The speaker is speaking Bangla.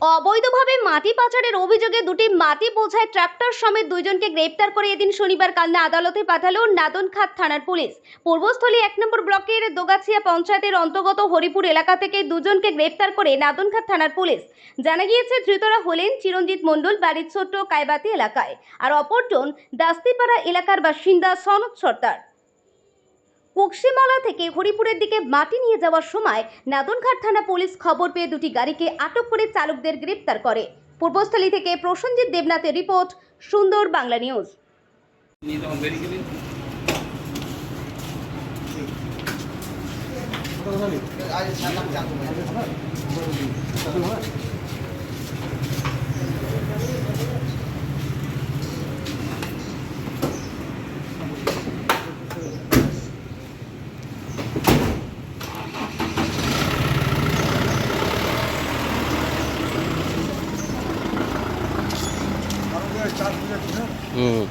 অবৈধভাবে মাটি পাচারের অভিযোগে দুটি মাটি বোঝাই ট্রাক্টর সমেত দুইজনকে গ্রেপ্তার করে এদিন শনিবার কালনা আদালতে পাঠালো নাদনখাত থানার পুলিশ। পূর্বস্থলী এক নম্বর ব্লকের দোগাছিয়া পঞ্চায়েতের অন্তর্গত হরিপুর এলাকা থেকে দুজনকে গ্রেপ্তার করে নাদনখাত থানার পুলিশ। জানা গিয়েছে, ধৃতরা হলেন চিরঞ্জিত মণ্ডল, বাড়ির ছোট্ট কায়বাতি এলাকায়। আর অপরজন দাস্তিপাড়া এলাকার বাসিন্দা সনদ সর্দার। কুকসিমালা থেকে হরিপুরের দিকে মাটি নিয়ে যাওয়ার সময় নাদনঘাট থানা পুলিশ খবর পেয়ে দুটি গাড়িকে আটক করে চালকদের গ্রেপ্তার করে। পূর্বস্থলী থেকে প্রসঞ্জিৎ দেবনাথের রিপোর্ট, সুন্দর বাংলা নিউজ। 딱 응.